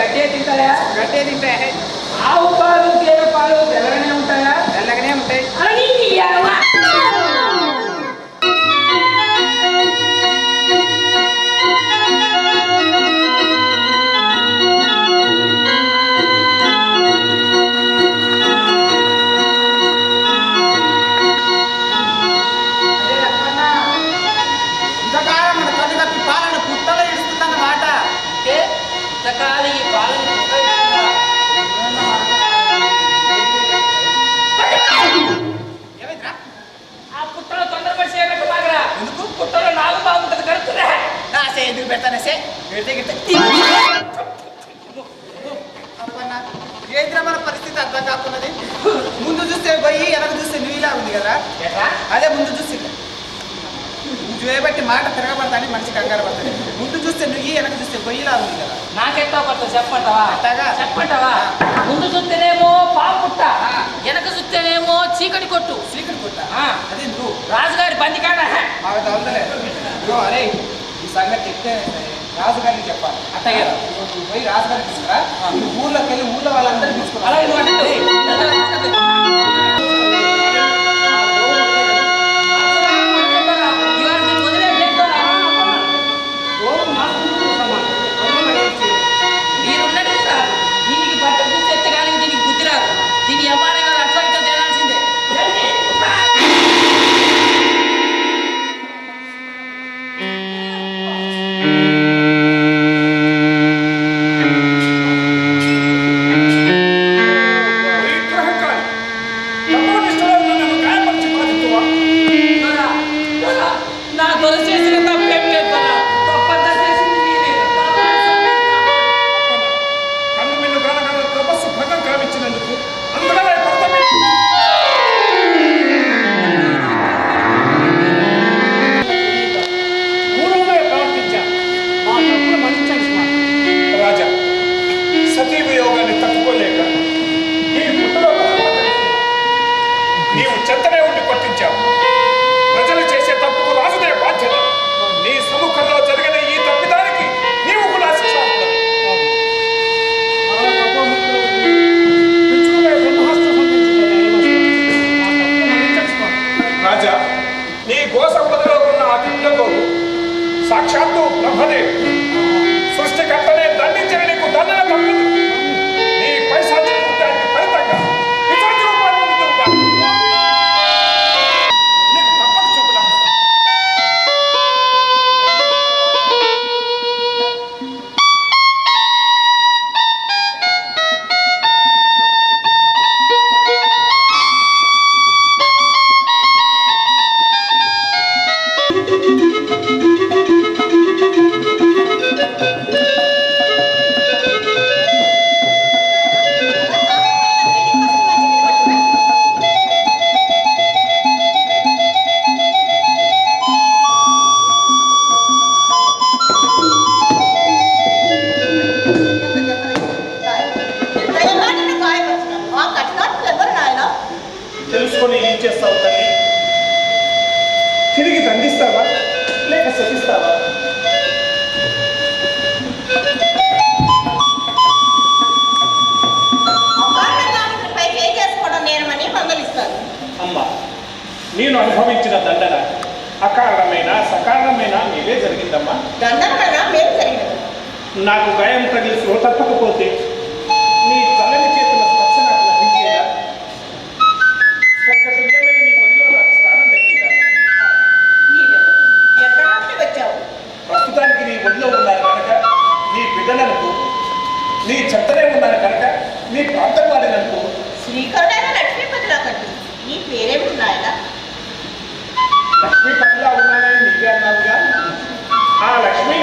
గడ్డే తింటాయా గడ్డే తింటాయి ఆవు పాలు గేదె పాలు తెల్లగానే ఉంటాయా తెల్లగానే ఉంటాయి Sakali ఏంద్రా మన పరిస్థితి అర్థం కాకున్నది? ముందు చూస్తే పోయి వెనక చూస్తే నువ్వు ఇలా ఉంది కదా? అదే ముందు చూసి చూయబట్టి మాట తిరగబడతాని మనిషి కంగారు పడుతుంది. ముందు చూస్తే నువ్వు వెనక చూస్తే పొయ్యిలా ఉంది కదా? నాకెట్టో పట్టు చెప్పంటావా? అట్టగా? చెప్పంటావా? ముందు చూస్తేనేమో పాము పుట్ట వెనక చూస్తేనేమో చీకటి కొట్టు. చీకటి కొట్ట? అది నువ్వు రాజుగారి బంది కాడ. మాకు తగ్గలేదు అరే ఈ సంగతి చెప్తే రాజుగారికి చెప్పాలి. నువ్వు పోయి రాజుగారికి తీసుకురా. ఊర్లోకి వెళ్ళి ఊర్లో వాళ్ళందరూ తీసుకురా రాజా సతీ వియోగాన్ని తట్టుకోలేక నేను అనుభవించిన దండన. అకారణమైన సకారణమైన నీవే జరిగిందమ్మా. నాకు గాయం తగిలి తప్పకపోతే నీ చల్లని చేతుల స్పర్శ నాకు లభించేదా స్వర్గతుల్యమైన నీ ఒడిలో నాకు స్థానం దక్కిందా? ప్రస్తుతానికి నీ ఒడిలో ఉన్నారు కనుక నీ బిడ్డలనుకో నీ చెత్తనే ఉన్నారు కనుక నీ ప్రాంతం వాడిననుకో శ్రీకరుడైన లక్ష్మీపతిలా కట్టు నీ పేరేమిటి నాయన లక్ష్మీ పట్ల ఉన్నానని నీవే అన్నావుగా? ఆ లక్ష్మీ